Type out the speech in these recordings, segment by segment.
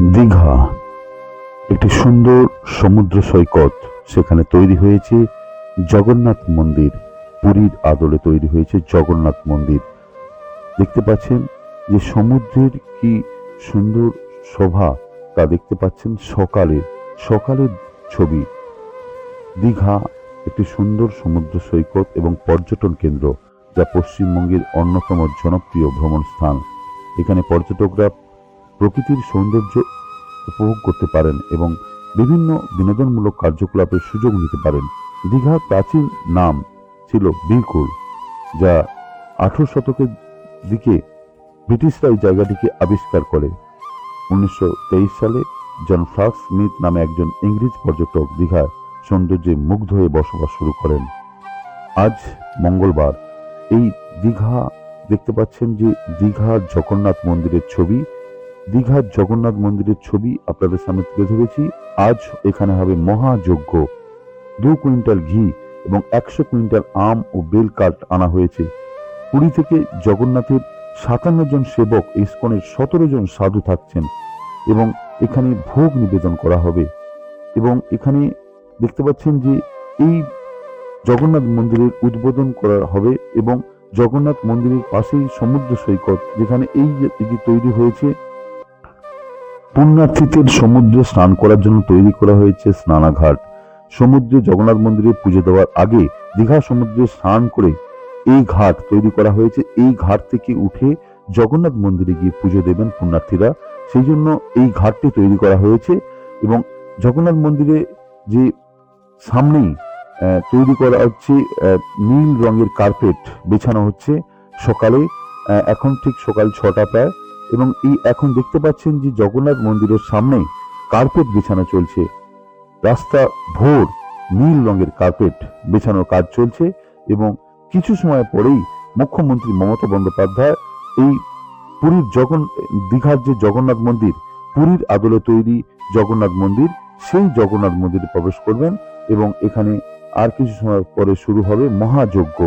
দীঘা, একটি সুন্দর সমুদ্র সৈকত। সেখানে তৈরি হয়েছে জগন্নাথ মন্দির। পুরীর আদলে তৈরি হয়েছে জগন্নাথ মন্দির। দেখতে পাচ্ছেন যে সমুদ্রের কি সুন্দর শোভা, তা দেখতে পাচ্ছেন সকালে সকালের ছবি। দীঘা একটি সুন্দর সমুদ্র সৈকত এবং পর্যটন কেন্দ্র, যা পশ্চিমবঙ্গের অন্যতম জনপ্রিয় ভ্রমণ স্থান এখানে পর্যটকরা প্রকৃতির সৌন্দর্য উপভোগ করতে পারেন এবং বিভিন্ন বিনোদনমূলক কার্যকলাপের সুযোগ নিতে পারেন। দীঘার প্রাচীন নাম ছিল বীরকুল যা আঠেরো শতকের দিকে ব্রিটিশরা এই জায়গাটিকে আবিষ্কার করে। উনিশশো তেইশ সালে জন ফ্লাক্স স্মিথ নামে একজন ইংরেজ পর্যটক দীঘার সৌন্দর্যে মুগ্ধ হয়ে বসবাস শুরু করেন। আজ মঙ্গলবার, এই দীঘা দেখতে পাচ্ছেন যে দীঘার জগন্নাথ মন্দিরের ছবি দীঘার জগন্নাথ মন্দিরের ছবি আপনাদের সামনে তুলে ধরেছি। আজ এখানে হবে মহাযজ্ঞ। দু কুইন্টাল ঘি এবং একশো কুইন্টাল আম ও বেল কাঠ আনা হয়েছে। পুরী থেকে জগন্নাথের সাতান্ন জন সেবক ইস্কনের সতেরো জন সাধু থাকছেন এবং এখানে ভোগ নিবেদন করা হবে। এবং এখানে দেখতে পাচ্ছেন যে এই জগন্নাথ মন্দিরের উদ্বোধন করা হবে এবং জগন্নাথ মন্দিরের পাশেই সমুদ্র সৈকত যেখানে এই এটি তৈরি হয়েছে পুণ্যার্থীদের সমুদ্রে স্নান করার জন্য তৈরি করা হয়েছে স্নানাঘাট। সমুদ্রে জগন্নাথ মন্দিরে পুজো দেওয়ার আগে দীঘা সমুদ্রে স্নান করে এই ঘাট তৈরি করা হয়েছে। এই ঘাট থেকে উঠে জগন্নাথ মন্দিরে গিয়ে পুজো দেবেন পুণ্যার্থীরা। সেই জন্য এই ঘাটটি তৈরি করা হয়েছে এবং জগন্নাথ মন্দিরে যে সামনেই তৈরি করা হচ্ছে নীল রঙের কার্পেট বিছানো হচ্ছে সকালে। এখন ঠিক সকাল ছটা প্রায়। এবং এই এখন দেখতে পাচ্ছেন যে জগন্নাথ মন্দিরের সামনে কার্পেট বিছানো চলছে। রাস্তা ভোর, নীল রঙের কার্পেট বিছানোর কাজ চলছে এবং কিছু সময় পরেই মুখ্যমন্ত্রী মমতা বন্দ্যোপাধ্যায় এই পুরীর জগন, দীঘার যে জগন্নাথ মন্দির, পুরীর আদলে তৈরি জগন্নাথ মন্দির, সেই জগন্নাথ মন্দিরে প্রবেশ করবেন এবং এখানে আর কিছু সময় পরে শুরু হবে মহাযজ্ঞ,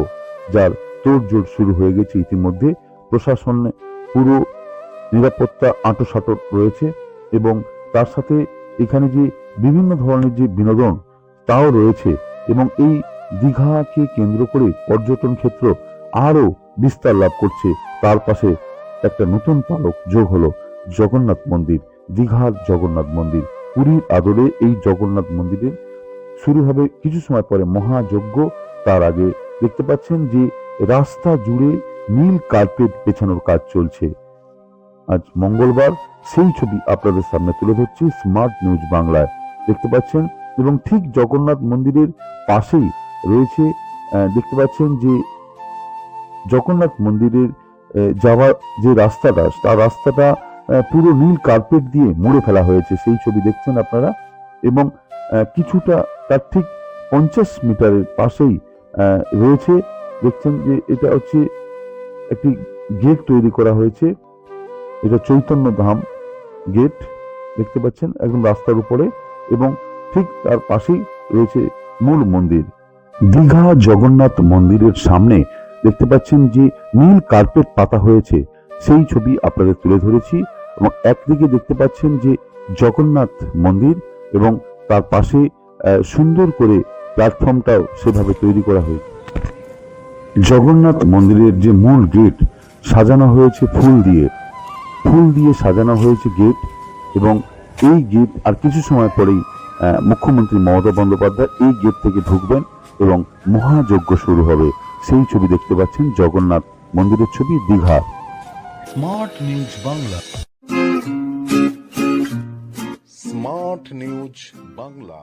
যার তোড়জোড় শুরু হয়ে গেছে ইতিমধ্যে। প্রশাসন পুরো নিরাপত্তা আঁটোসাঁটো রয়েছে এবং তার সাথে এখানে যে বিভিন্ন ধরনের যে বিনোদন, তাও রয়েছে এবং এই দীঘাকে কেন্দ্র করে পর্যটন ক্ষেত্র আরও বিস্তার লাভ করছে। তার পাশে একটা নতুন পালক যোগ হলো জগন্নাথ মন্দির, দীঘার জগন্নাথ মন্দির। পুরীর আদলে এই জগন্নাথ মন্দিরের শুরু হবে কিছু সময় পরে মহাযজ্ঞ। তার আগে দেখতে পাচ্ছেন যে রাস্তা জুড়ে নীল কার্পেট পেছানোর কাজ চলছে। আজ মঙ্গলবার সেই ছবি আপনাদের সামনে তুলে ধরছি স্মার্ট নিউজ বাংলায়। দেখতে পাচ্ছেন? এবং ঠিক জগন্নাথ মন্দিরের পাশেই রয়েছে দেখতে পাচ্ছেন যে জগন্নাথ মন্দিরের যাওয়ার যে রাস্তাটা, তার রাস্তাটা পুরো নীল কার্পেট দিয়ে মুড়ে ফেলা হয়েছে। সেই ছবি দেখছেন আপনারা? এবং কিছুটা তার ঠিক পঞ্চাশ মিটারের পাশেই রয়েছে। দেখছেন যে এটা হচ্ছে একটি গেট তৈরি করা হয়েছে। এটা চৈতন্য ধাম গেট দেখতে পাচ্ছেন, একদম রাস্তার উপরে এবং ঠিক তার পাশেই রয়েছে মূল মন্দির। দীঘা জগন্নাথ মন্দিরের সামনে দেখতে পাচ্ছেন যে নীল কার্পেট পাতা হয়েছে। সেই ছবি আপনাদের তুলে ধরেছি এবং একদিকে দেখতে পাচ্ছেন যে জগন্নাথ মন্দির এবং তার পাশে সুন্দর করে প্ল্যাটফর্মটাও সেভাবে তৈরি করা হয়েছে। জগন্নাথ মন্দিরের যে মূল গেট সাজানো হয়েছে ফুল দিয়ে। ফুল দিয়ে সাজানো হয়েছে গেট এবং এই গেট আর কিছু সময় পরেই আহ, মুখ্যমন্ত্রী মমতা বন্দ্যোপাধ্যায় এই গেট থেকে ঢুকবেন এবং মহাযজ্ঞ শুরু হবে। সেই ছবি দেখতে পাচ্ছেন জগন্নাথ মন্দিরের ছবি Digha. Smart news Bangla. Smart news Bangla.